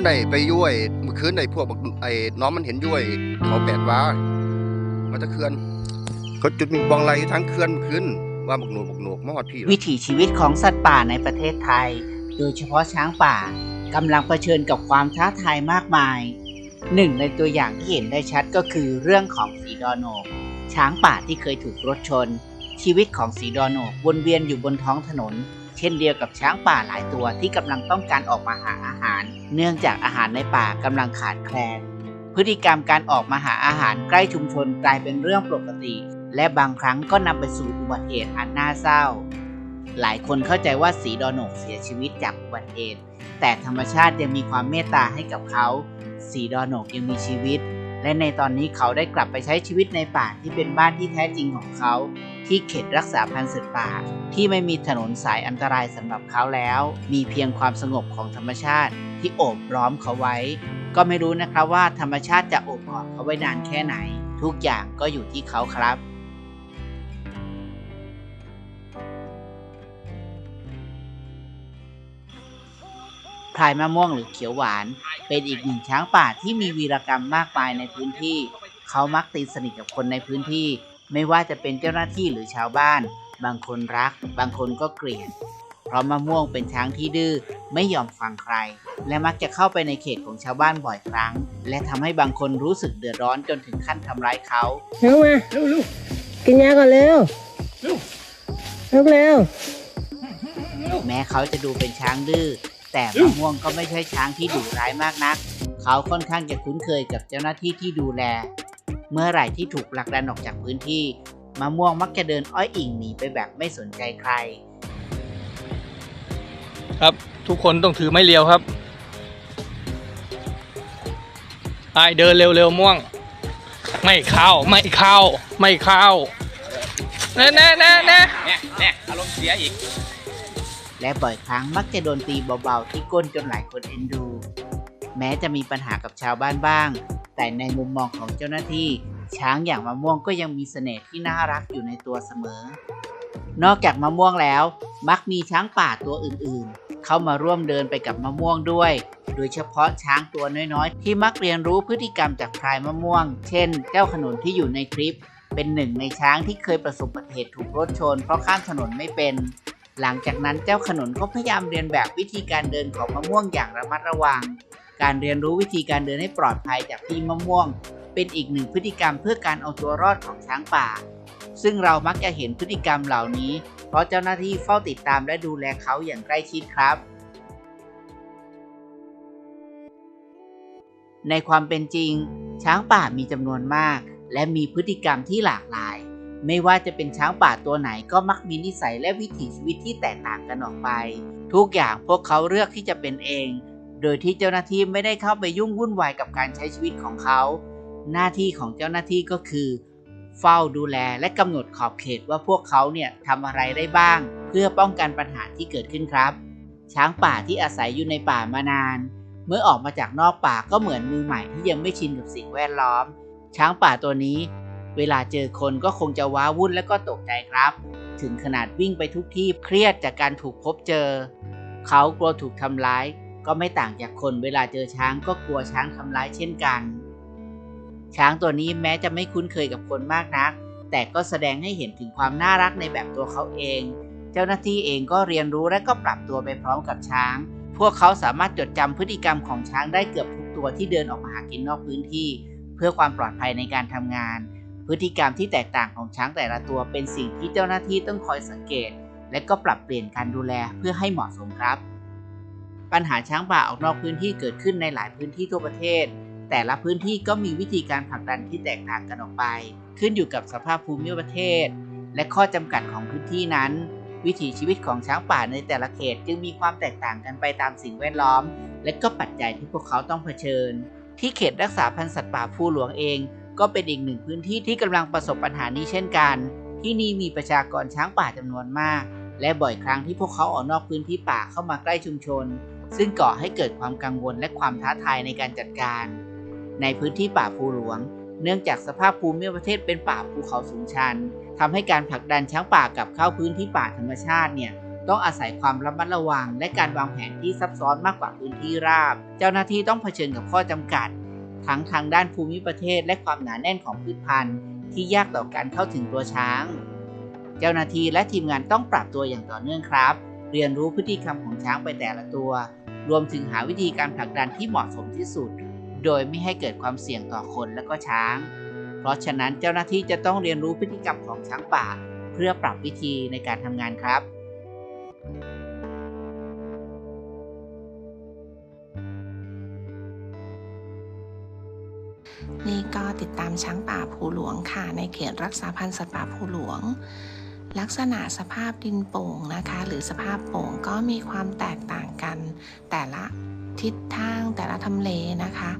มันได้ไปยุ่ยเมื่อคืนไอ้พวกไอ้น้องมันเห็นยุ่ยเขาแปดว่ามาจะเขื่อนเขาจุดมิงบองไรทั้งเขื่อนเมื่อคืนว่าบกหนวกบกหนวกมอดพี่วิถีชีวิตของสัตว์ป่าในประเทศไทย โดยเฉพาะช้างป่ากำลังเผชิญกับความท้าทายมากมายหนึ่งในตัวอย่างที่เห็นได้ชัดก็คือเรื่องของสีดอโนกช้างป่าที่เคยถูกรถชน ชีวิตของสีดอโนกวนเวียนอยู่บนท้องถนน เช่นเดียวกับช้างป่าหลายตัวที่กำลังต้องการออกมาหาอาหาร เนื่องจากอาหารในป่ากำลังขาดแคลน พฤติกรรมการออกมาหาอาหารใกล้ชุมชนกลายเป็นเรื่องปกติ และบางครั้งก็นำไปสู่อุบัติเหตุอันน่าเศร้า หลายคนเข้าใจว่าสีดอโนกเสียชีวิตจากอุบัติเหตุ แต่ธรรมชาติยังมีความเมตตาให้กับเขา สีดอโนกยังมีชีวิตและในตอนนี้เขาได้กลับไปใช้ชีวิตในป่าที่เป็นบ้านที่แท้จริงของเขา ที่เขตรักษาพันธุ์สัตว์ป่า ที่ไม่มีถนนสายอันตรายสำหรับเขาแล้ว มีเพียงความสงบของธรรมชาติที่โอบล้อมเขาไว้ ก็ไม่รู้นะครับว่าธรรมชาติจะโอบกอดเขาไว้นานแค่ไหน ทุกอย่างก็อยู่ที่เขาครับพลายมะม่วงหรือเขียวหวาน เป็นอีกหนึ่งช้างป่าที่มีวีรกรรมมากมายในพื้นที่ เขามักตีสนิทกับคนในพื้นที่ ไม่ว่าจะเป็นเจ้าหน้าที่หรือชาวบ้าน บางคนรัก บางคนก็เกลียด เพราะมะม่วงเป็นช้างที่ดื้อไม่ยอมฟังใคร และมักจะเข้าไปในเขตของชาวบ้านบ่อยครั้ง และทำให้บางคนรู้สึกเดือดร้อนจนถึงขั้นทำร้ายเขาเร็วมาเร็วเร็วกินยาก่อนเร็วเร็วเร็วเร็วแม้เขาจะดูเป็นช้างดื้อแต่มะม่วงก็ไม่ใช่ช้างที่ดุร้ายมากนัก เขาค่อนข้างจะคุ้นเคยกับเจ้าหน้าที่ที่ดูแล เมื่อไหร่ที่ถูกผลักดันออกจากพื้นที่ มะม่วงมักจะเดินอ้อยอิงหนีไปแบบไม่สนใจใคร ครับทุกคนต้องถือไม้เรียวครับไปเดินเร็วๆม่วง ไม่เข้าไม่เข้า ไม่เข้าแน่แน่แน่แน่เนี่ยเนี่ยอารมณ์เสียอีก และบ่อยครั้งมักจะโดนตีเบาๆที่ก้นจนหลายคนเอ็นดู แม้จะมีปัญหากับชาวบ้านบ้าง แต่ในมุมมองของเจ้าหน้าที่ ช้างอย่างมะม่วงก็ยังมีเสน่ห์ที่น่ารักอยู่ในตัวเสมอ นอกจากมะม่วงแล้ว มักมีช้างป่าตัวอื่นๆ เข้ามาร่วมเดินไปกับมะม่วงด้วย โดยเฉพาะช้างตัวน้อยๆ ที่มักเรียนรู้พฤติกรรมจากพลายมะม่วง เช่น เจ้าขนุนที่อยู่ในคลิป เป็นหนึ่งในช้างที่เคยประสบอุบัติเหตุถูกรถชน เพราะข้ามถนนไม่เป็นหลังจากนั้นเจ้าขนุนก็พยายามเรียนแบบวิธีการเดินของมะม่วงอย่างระมัดระวัง การเรียนรู้วิธีการเดินให้ปลอดภัยจากพี่มะม่วง เป็นอีกหนึ่งพฤติกรรมเพื่อการเอาตัวรอดของช้างป่า ซึ่งเรามักจะเห็นพฤติกรรมเหล่านี้ เพราะเจ้าหน้าที่เฝ้าติดตามและดูแลเขาอย่างใกล้ชิดครับ ในความเป็นจริง ช้างป่ามีจำนวนมาก และมีพฤติกรรมที่หลากหลาย ไม่ว่าจะเป็นช้างป่าตัวไหนก็มักมีนิสัยและวิถีชีวิตที่แตกต่างกันออกไป ทุกอย่างพวกเขาเลือกที่จะเป็นเอง โดยที่เจ้าหน้าที่ไม่ได้เข้าไปยุ่งวุ่นวายกับการใช้ชีวิตของเขา หน้าที่ของเจ้าหน้าที่ก็คือ เฝ้าดูแลและกำหนดขอบเขตว่าพวกเขาเนี่ยทำอะไรได้บ้าง เพื่อป้องกันปัญหาที่เกิดขึ้นครับ ช้างป่าที่อาศัยอยู่ในป่ามานาน เมื่อออกมาจากนอกป่าก็เหมือนมือใหม่ที่ยังไม่ชินกับสิ่งแวดล้อม ช้างป่าตัวนี้ เวลาเจอคนก็คงจะว้าวุ่นและก็ตกใจครับ ถึงขนาดวิ่งไปทุกที่เครียดจากการถูกพบเจอ เขากลัวถูกทำร้าย ก็ไม่ต่างจากคนเวลาเจอช้างก็กลัวช้างทำร้ายเช่นกัน ช้างตัวนี้แม้จะไม่คุ้นเคยกับคนมากนัก แต่ก็แสดงให้เห็นถึงความน่ารักในแบบตัวเขาเอง เจ้าหน้าที่เองก็เรียนรู้และก็ปรับตัวไปพร้อมกับช้าง พวกเขาสามารถจดจำพฤติกรรมของช้างได้เกือบทุกตัวที่เดินออกมาหากินนอกพื้นที่ เพื่อความปลอดภัยในการทำงาน พฤติกรรมที่แตกต่างของช้างแต่ละตัวเป็นสิ่งที่เจ้าหน้าที่ต้องคอยสังเกต และก็ปรับเปลี่ยนการดูแลเพื่อให้เหมาะสมครับ ปัญหาช้างป่าออกนอกพื้นที่เกิดขึ้นในหลายพื้นที่ทั่วประเทศ แต่ละพื้นที่ก็มีวิธีการผลักดันที่แตกต่างกันออกไป ขึ้นอยู่กับสภาพภูมิประเทศ และข้อจำกัดของพื้นที่นั้น วิถีชีวิตของช้างป่าในแต่ละเขตจึงมีความแตกต่างกันไปตามสิ่งแวดล้อม และก็ปัจจัยที่พวกเขาต้องเผชิญ ที่เขตรักษาพันธุ์สัตว์ป่าภูหลวงเอง ก็เป็นอีกหนึ่งพื้นที่ที่กำลังประสบปัญหานี้เช่นกัน ที่นี่มีประชากรช้างป่าจำนวนมาก และบ่อยครั้งที่พวกเขาออกนอกพื้นที่ป่าเข้ามาใกล้ชุมชน ซึ่งก่อให้เกิดความกังวลและความท้าทายในการจัดการ ในพื้นที่ป่าภูหลวง เนื่องจากสภาพภูมิประเทศเป็นป่าภูเขาสูงชันทำให้การผลักดันช้างป่ากับเข้าพื้นที่ป่าธรรมชาติเนี่ยต้องอาศัยความระมัดระวัง และการวางแผนที่ซับซ้อนมากกว่าพื้นที่ราบ เจ้าหน้าที่ต้องเผชิญกับข้อจำกัด ทั้งทางด้านภูมิประเทศและความหนาแน่นของพืชพันธุ์ ที่ยากต่อการเข้าถึงตัวช้าง เจ้าหน้าที่และทีมงานต้องปรับตัวอย่างต่อเนื่องครับ เรียนรู้พฤติกรรมของช้างไปแต่ละตัว รวมถึงหาวิธีการผลักดันที่เหมาะสมที่สุด โดยไม่ให้เกิดความเสี่ยงต่อคนและก็ช้าง เพราะฉะนั้นเจ้าหน้าที่จะต้องเรียนรู้พฤติกรรมของช้างป่า เพื่อปรับวิธีในการทำงานครับนี่ก็ติดตามช้างป่าภูหลวงค่ะ ในเขตรักษาพันธุ์สัตว์ป่าภูหลวง ลักษณะสภาพดินโป่งนะคะ หรือสภาพโป่งก็มีความแตกต่างกัน แต่ละทิศทางแต่ละทำเลนะคะ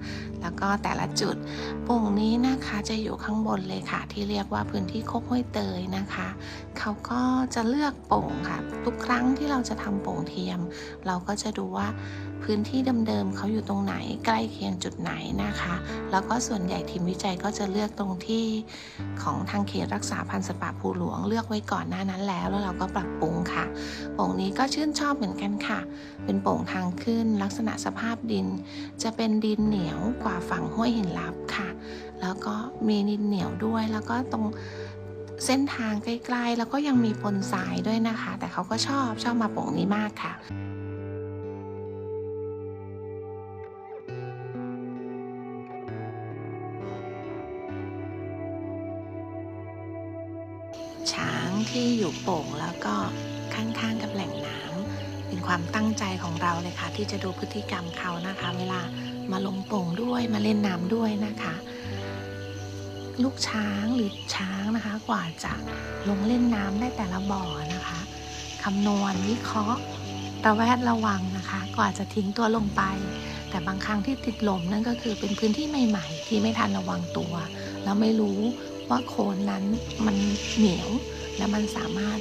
แล้วก็แต่ละจุดโป่งนี้นะคะจะอยู่ข้างบนเลยค่ะ ที่เรียกว่าพื้นที่โคกห้วยเตยนะคะ เขาก็จะเลือกโป่งค่ะ ทุกครั้งที่เราจะทำโป่งเทียม เราก็จะดูว่า พื้นที่เดิมๆเขาอยู่ตรงไหนใกล้เคียงจุดไหนนะคะ แล้วก็ส่วนใหญ่ทีมวิจัยก็จะเลือกตรงที่ของทางเขตรักษาพันธุ์สัตว์ป่าภูหลวงเลือกไว้ก่อนหน้านั้นแล้ว แล้วเราก็ปรับปรุงค่ะ โป่งนี้ก็ชื่นชอบเหมือนกันค่ะ เป็นโป่งทางขึ้นลักษณะสภาพดิน จะเป็นดินเหนียวกว่าฝั่งห้วยหินลับค่ะ แล้วก็มีดินเหนียวด้วยแล้วก็ตรงเส้นทางใกล้ๆ แล้วก็ยังมีปนทรายด้วยนะคะ แต่เขาก็ชอบชอบมาโป่งนี้มากค่ะ ที่อยู่โป่งแล้วก็ข้างๆกับแหล่งน้ำเป็นความตั้งใจของเราเลยค่ะ ที่จะดูพฤติกรรมเขานะคะ เวลามาลงโป่งด้วยมาเล่นน้ำด้วยนะคะ ลูกช้างหรือช้างนะคะ กว่าจะลงเล่นน้ำได้แต่ละบ่อนะคะคำนวณวิเคราะห์ระแวดระวังนะคะ กว่าจะทิ้งตัวลงไป แต่บางครั้งที่ติดลมนั่นก็คือเป็นพื้นที่ใหม่ ๆ ที่ไม่ทันระวังตัว แล้วไม่รู้ว่าโคนนั้นมันเหนียว และมันสามารถ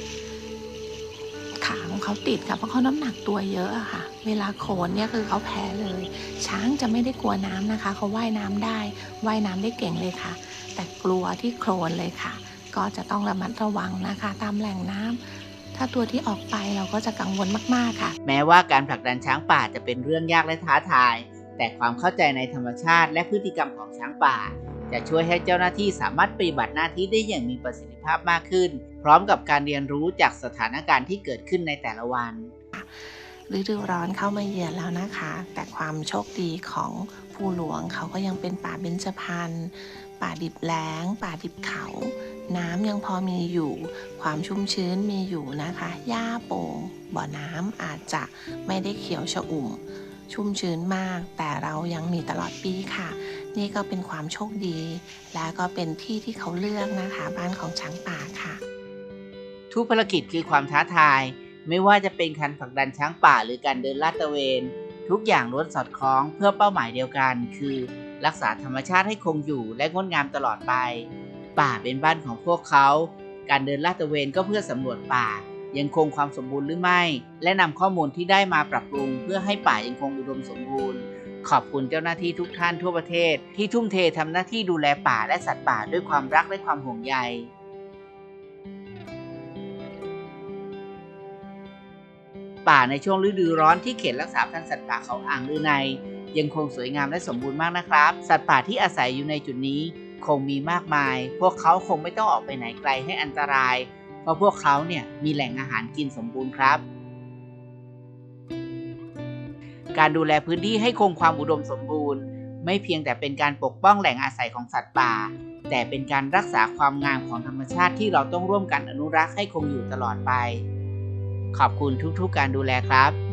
ขาของเขาติดค่ะเพราะเขาน้ำหนักตัวเยอะอะค่ะ เวลาโคนเนี่ยคือเขาแพ้เลย ช้างจะไม่ได้กลัวน้ำนะคะเขาว่ายน้ำได้ว่ายน้ำได้เก่งเลยค่ะ แต่กลัวที่โคลนเลยค่ะ ก็จะต้องระมัดระวังนะคะ ตามแหล่งน้ำถ้าตัวที่ออกไปเราก็จะกังวลมากๆค่ะ แม้ว่าการผลักดันช้างป่าจะเป็นเรื่องยากและท้าทาย แต่ความเข้าใจในธรรมชาติ และพฤติกรรมของช้างป่า จะช่วยให้เจ้าหน้าที่สามารถปฏิบัติหน้าที่ได้อย่างมีประสิทธิภาพมากขึ้น พร้อมกับการเรียนรู้จากสถานการณ์ที่เกิดขึ้นในแต่ละวันฤดูร้อนเข้ามาเยือนแล้วนะคะ แต่ความโชคดีของภูหลวงเขาก็ยังเป็นป่าเบญจพรรณป่าดิบแล้ง ป่าดิบเขา น้ำยังพอมีอยู่ ความชุ่มชื้นมีอยู่นะคะ หญ้าโป่งบ่อน้ำอาจจะไม่ได้เขียวชอุ่ม ชุ่มชื้นมาก แต่เรายังมีตลอดปีค่ะ นี่ก็เป็นความโชคดี และก็เป็นที่ที่เขาเลือกนะคะ บ้านของช้างป่าค่ะ ทุกภารกิจคือความท้าทาย ไม่ว่าจะเป็นการผลักดันช้างป่าหรือการเดินลาดตระเวน ทุกอย่างล้วนสอดคล้องเพื่อเป้าหมายเดียวกัน คือ รักษาธรรมชาติให้คงอยู่และงดงามตลอดไป ป่าเป็นบ้านของพวกเขา การเดินลาดตระเวนก็เพื่อสำรวจป่า ยังคงความสมบูรณ์หรือไม่ และนำข้อมูลที่ได้มาปรับปรุง เพื่อให้ป่ายังคงอุดมสมบูรณ์ขอบคุณเจ้าหน้าที่ทุกท่านทั่วประเทศ ที่ทุ่มเททำหน้าที่ดูแลป่าและสัตว์ป่าด้วยความรักและความห่วงใย ป่าในช่วงฤดูร้อนที่เขตรักษาพันธุ์สัตว์ป่าเขาอ่างลือใน ยังคงสวยงามและสมบูรณ์มากนะครับ สัตว์ป่าที่อาศัยอยู่ในจุดนี้คงมีมากมาย พวกเขาคงไม่ต้องออกไปไหนไกลให้อันตราย เพราะพวกเขาเนี่ยมีแหล่งอาหารกินสมบูรณ์ครับ การดูแลพื้นที่ให้คงความอุดมสมบูรณ์ ไม่เพียงแต่เป็นการปกป้องแหล่งอาศัยของสัตว์ป่า แต่เป็นการรักษาความงามของธรรมชาติที่เราต้องร่วมกันอนุรักษ์ให้คงอยู่ตลอดไป ขอบคุณทุกๆการดูแลครับ